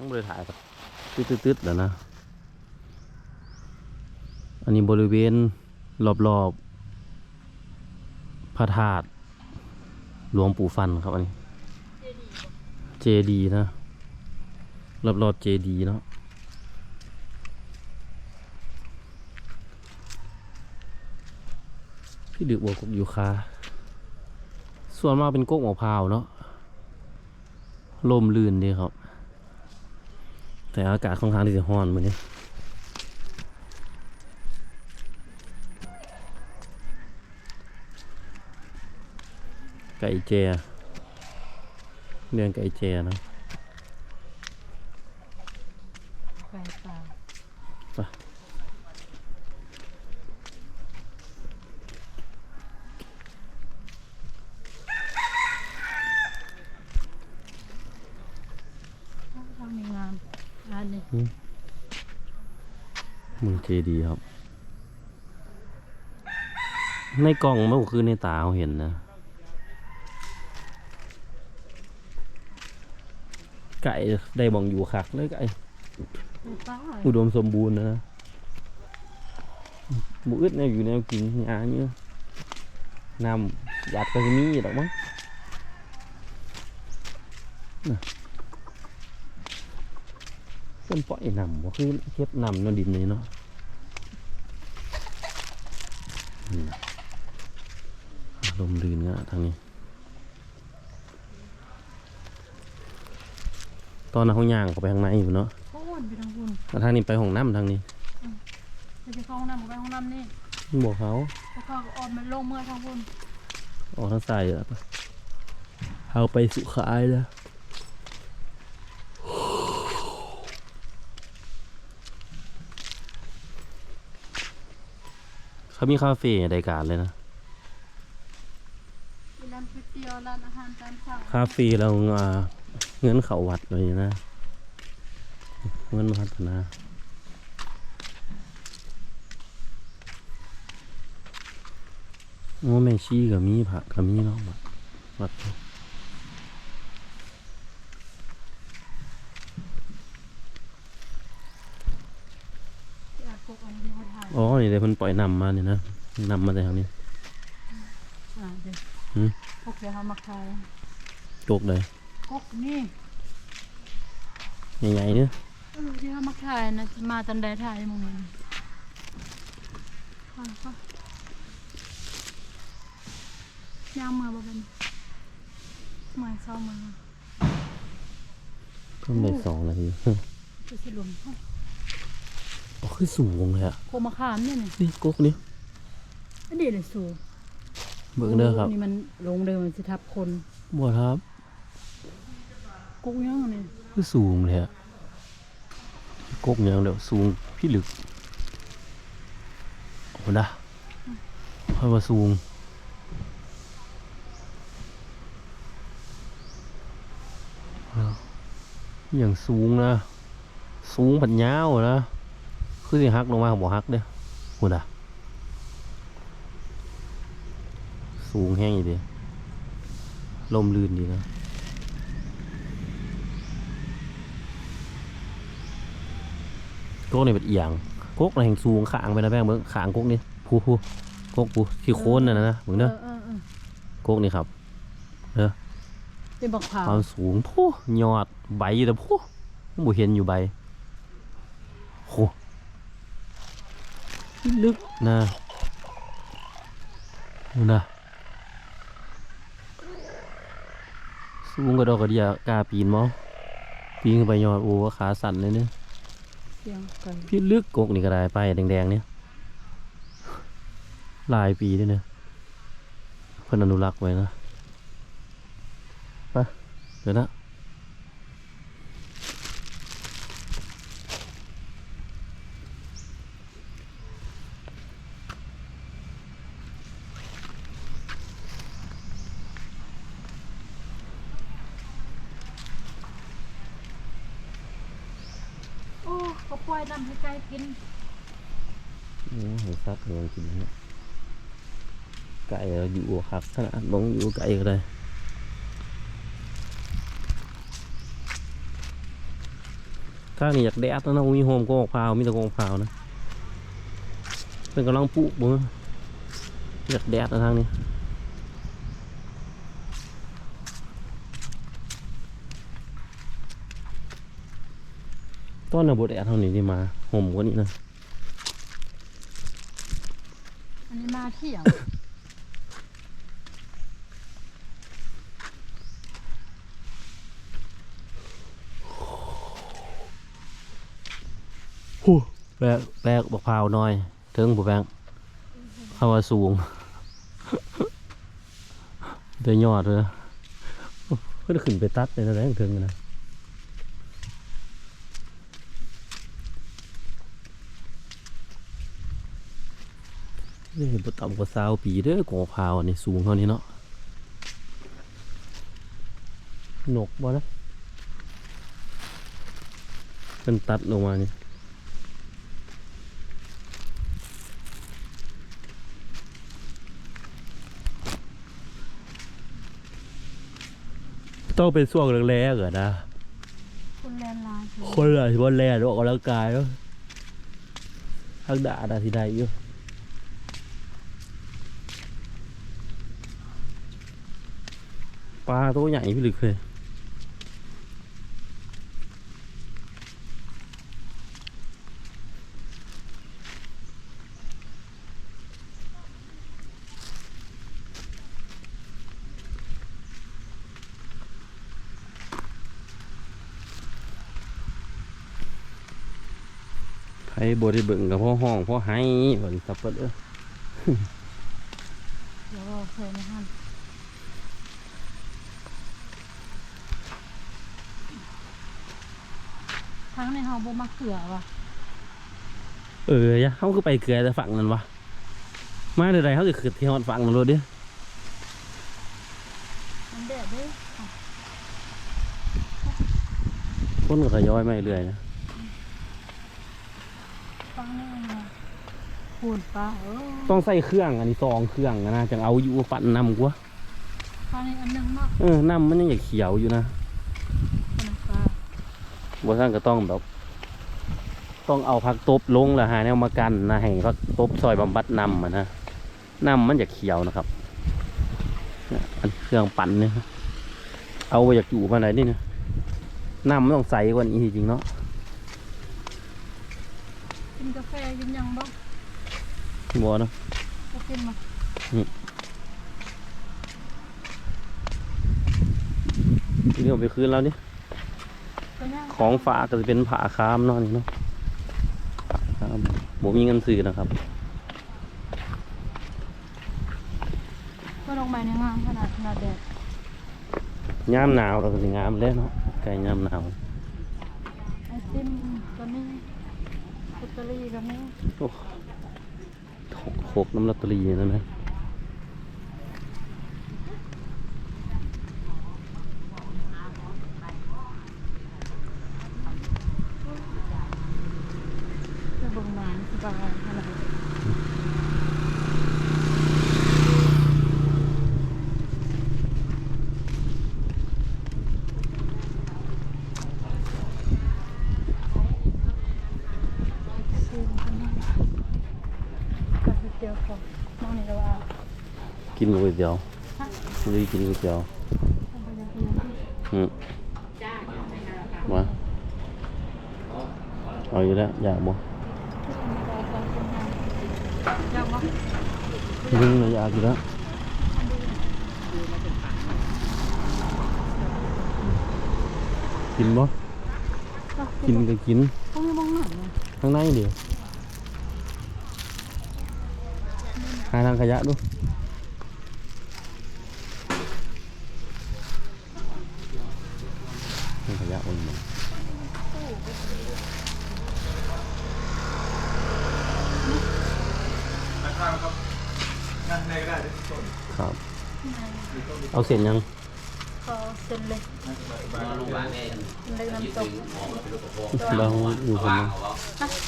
ต้องไปถ่ายครับตืดๆๆแล้วนะ อันนี้บริเวณรอบๆพระธาตุหลวงปู่ฟันครับอันนี้ เจดีนะ รอบๆเจดีเนาะพี่ดึกบวกกับยูคา ส่วนมากเป็นก๊กมะพร้าวเนาะลมลื่นดีครับ แต่อากาศค่อนข้างที่จะร้อนเหมือนนี้ไก่เจเรื่องไก่เจนะ ไก่ป่า ไป ทำมีงานอันนี้ มึงเจดีครับ ในกล่องมันก็คือในตาเขาเห็นนะไก่ได้บองอยู่คักเลยไก่ปูป้าอุดมสมบูรณ์นะหมูอึดเนี่ยอยู่แนวกินงาเนี่ยน้ำหยาดก็จะมีดอกมั้ง น่ะต้นปล่อยนำว่าคือเทียบนำเนอดินนี่เนาะนี่นะลมลื่นก็ทางนี้ ตอนนั้นเขาย่างเข้าไปข้างในอยู่เนาะโอ้วนไปทางคุณแล้วทางนี้ไปห้องน้ำทางนี้จะไปเข้าห้องน้ำไปห้องน้ำนี่บอกเขาพอเข้าก็ออมมันลงเมื่อทางคุณออกทางซ้ายเหรอปะเอาไปสุขายแล้ว เขามีคาเฟ่ในการเลยนะมีร้านก๋วยเตี๋ยวร้านอาหารตามสั่งคาเฟ่เราอ่าเงินเขาวัดเลยนะ เงินพัฒนาโอ้แม่ชีก็มีผักก็มีเนาะวัดวัดที่อาโกกอันนี้เขาถ่าย อ๋อนี่เลยเพิ่นปล่อยนำมาเนี่ยนะนำมาจากทางนี้อ่าเดี๋ยวหืมพวกเดี๋ยวเขามาขายโจกเลยกกนี่ใหญ่ๆเนี่ยเออที่เขามาขายนะจะมาตันใดถ่ายมึงนี่ถ่ายก็ย่างมือบ่เป็นมือซ้อมมือเพิ่มได้สองนาที จะสิหลุม อ๋อคือสูงเลยอะโคมะขามเนี่ยนี่นี่ก๊กนี่อันนี้เลยสูงเบิ่งเด้อครับนี่มันลงเดิมมันสิทับคนบ่ครับกุ๊กยังอันนี่คือสูงเลยอะก๊กอย่างเดียวสูงพี่ลึกโอ้นะเพราะว่าสูงเอาอย่างสูงนะ สูงผันยาวนะ คือสิหักลงมาบ่หักเด้อโหดอะ สูงแห้งอีเดีลมลื่นดีนะโก๊กนี่เป็นเอียงโก๊กน่ะแห่งสูงขางไปนะแป้งเบิ้งขางโก๊กนี่ผู้ผู้โก๊กผู้ที่โคนน่ะนะเบิ้งเด้อเออเออโก๊กนี่ครับเป็นบักขาวความสูงผู้ยอดใบอยู่แต่ผู้บ่เห็นอยู่ใบโห ลึกนะดูนะสูงกระดอกกระเดียกล้าปีนมั้งปีนขึ้นไปยอดโอ้ขาสั่นเลยเนี่ยเสียงไก่พี่ลึกกกนี่ก็ได้ไปแดงๆเนี่ยหลายปีด้วยเนี่ยเพิ่นอนุรักษ์ไว้นะไปเดี๋ยวนะ โอ้เขาปล่อยน้ำให้ไก่กินโอ้โหซัดเลยกินเนี่ยไก่เราอยู่ครับขนาดลงอยู่ไก่ก็ได้ถ้างนี่อยากแดดนะมีโฮมก็ออกพร้าวมีแต่กองพร้าวนะเป็นกำลังปลูกบ่อยากแดดนะทางนี้ ต้นน่ะบดแดดเท่านี้ที่มาห่มกว่านี้นะอันนี้มาเที่ยงฮู้แบกแบกบักพร้าวน้อยถึงบ่แบงเข้าว่าสูงเดี๋ยวยอดเลยก็จะขึ้นไปตัดเลยนะแรงถึงนะ นี่บ่ต่ำกว่าสาวปีเด้อกอพร้าวอันนี้สูงเท่านี้เนาะหนกบ่นะเป็นตัดลงมานี่ต้องเป็นช่วงแรกๆเหรอนะคุณแลนลายคือคนละที่ว่าแรกออกกำลังกายแล้วทักด่าดาที่ใดอยู่ ปลาตัวใหญ่พี่ลึกเลยไผบได้เบิ่งกับพ่อห้องพ่อให้เหมือนสับเปิดเออเดี๋ยวเราเคยไม่ทัน ทั้งในเฮาบ่มักเขือว่ะเออยะเขาก็ไปเกลือแต่ฝั่งนั้นวะมาเดี๋ยวใดเขาจะขึ้นที่ฮอดฝั่งนั้นรถดิมันแดดเด้อคนก็ทยอยมาเรื่อยๆนะฟังแน่นะพูดปลาเออต้องใส่เครื่องอันนี้ซองเครื่องอะนะจังเอาอยู่ปั่นนำกว่าปลาในอันหนึงเนาะเออน้ำมันยังอยากเขียวอยู่นะเป็นปลา บ่ท่านก็ต้องแบบต้องเอาผักตบลงแล้วหาแนวมากันนะให้ผักตบซอยบำบัดน้ำอะนะน้ำมันอยากเขียวนะครับเนี่ยอันเครื่องปั่นเนี่ยเอาไปอยากอยู่มาไหนนี่นะน้ำมันต้องใสกว่านี้จริงๆเนาะกินกาแฟกินหยังบ่บัวเนาะก็กินมาทีนี้เอาไปคืนแล้วนี่ก็ย่าง ของฝากก็จะเป็นผ้าคามเนาะนี่เนาะผ้าคามผมมีเงินซื้อนะครับก็ลงไปในงามขนาดขนาดแดดยามหนาวเราก็สิงามเลยเนาะใกล้ยามหนาวไอติมก็มีลอตเตอรี่ก็มีโอ้โขกน้ำลอตเตอรี่นั่นนะจะเบิ่งหนังสบายขนาดซีนกันนะกับเดียวพอมองนี่แล้วว่า กิ นก๋วยเตี๋ยวเลยกินก๋วยเตี๋ยวทำไปยังกินที่อืมมาเอาอยู่แล้วอยากบ่ที่มีรอการเป็นงานยังบ่มึงน่ะอยากอยู่แล้วกินบ่กินก็กินต้องมีมองหนังนะข้างในเดี๋ยวหาทางขยะดูทางข ยะมันครับ เอาเสร็จยังเส้นเล็กโรงพยาบาลเนี่ยเล็กน้ำตกเป็นโรคประโคเราอยู่คนเขาบอก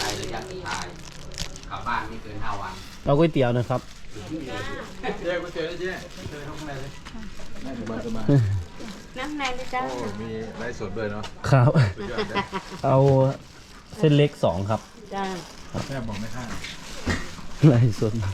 ตายเลยอยากลับบ้านไม่เกินห้าวัน เอาก๋วยเตี๋ยวนะครับเจ๊กูเจอแล้วเจ๊เจอเข้าข้างในเลยได้สบายสบาย นน้ำในเลยจ้าโอ้มีไลฟ์สดด้วยเนาะครับ สุดยอดเลยเอาเส้นเล็กสองครับจ้าแม่บอกไม่ห้ามไรสดเ